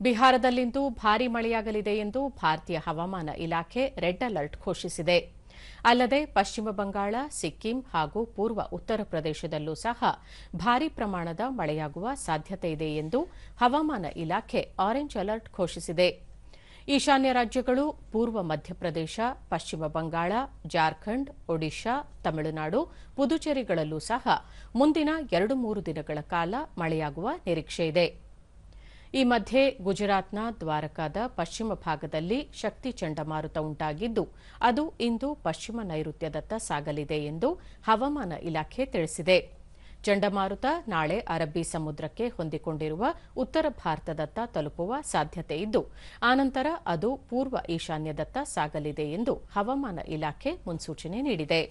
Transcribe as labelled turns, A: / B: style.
A: ಬಿಹಾರದಲ್ಲಿಂದು ಭಾರೀ ಮಳೆಯಾಗಲಿದೆ ಎಂದು ಭಾರತೀಯ ಹವಾಮಾನ ಇಲಾಖೆ ರೆಡ್ ಅಲರ್ಟ್ ಘೋಷಿಸಿದೆ. ಅಲ್ಲದೆ ಪಶ್ಚಿಮ ಬಂಗಾಳ, ಸಿಕ್ಕಿಂ ಹಾಗೂ ಪೂರ್ವ ಉತ್ತರ ಪ್ರದೇಶದಲ್ಲೂ ಸಹ ಭಾರೀ ಪ್ರಮಾಣದ ಮಳೆಯಾಗುವ ಸಾಧ್ಯತೆ ಇದೆ ಎಂದು ಹವಾಮಾನ ಇಲಾಖೆ ಆರೆಂಜ್ ಅಲರ್ಟ್ ಘೋಷಿಸಿದೆ. ಈಶಾನ್ಯ ರಾಜ್ಯಗಳು, ಪೂರ್ವ ಮಧ್ಯಪ್ರದೇಶ, ಪಶ್ಚಿಮ ಬಂಗಾಳ, ಜಾರ್ಖಂಡ್, ಒಡಿಶಾ, ತಮಿಳುನಾಡು, ಪುದುಚೇರಿಗಳಲ್ಲೂ ಸಹ ಮುಂದಿನ ಎರಡು ಮೂರು ದಿನಗಳ ಕಾಲ ಮಳೆಯಾಗುವ ನಿರೀಕ್ಷೆಯಿದೆ ಈ ಮಧ್ಯೆ ಗುಜರಾತ್ನ ದ್ವಾರಕಾದ ಪಶ್ಚಿಮ ಭಾಗದಲ್ಲಿ ಶಕ್ತಿ ಚಂಡಮಾರುತ ಉಂಟಾಗಿದ್ದು, ಅದು ಇಂದು ಪಶ್ಚಿಮ ನೈಋತ್ಯದತ್ತ ಸಾಗಲಿದೆ ಎಂದು ಹವಾಮಾನ ಇಲಾಖೆ ತಿಳಿಸಿದೆ. ಚಂಡಮಾರುತ ನಾಳೆ ಅರಬ್ಬಿ ಸಮುದ್ರಕ್ಕೆ ಹೊಂದಿಕೊಂಡಿರುವ ಉತ್ತರ ಭಾರತದತ್ತ ತಲುಪುವ ಸಾಧ್ಯತೆ ಇದ್ದು, ಆನಂತರ ಅದು ಪೂರ್ವ ಈಶಾನ್ಯದತ್ತ ಸಾಗಲಿದೆ ಎಂದು ಹವಾಮಾನ ಇಲಾಖೆ ಮುನ್ಸೂಚನೆ ನೀಡಿದೆ.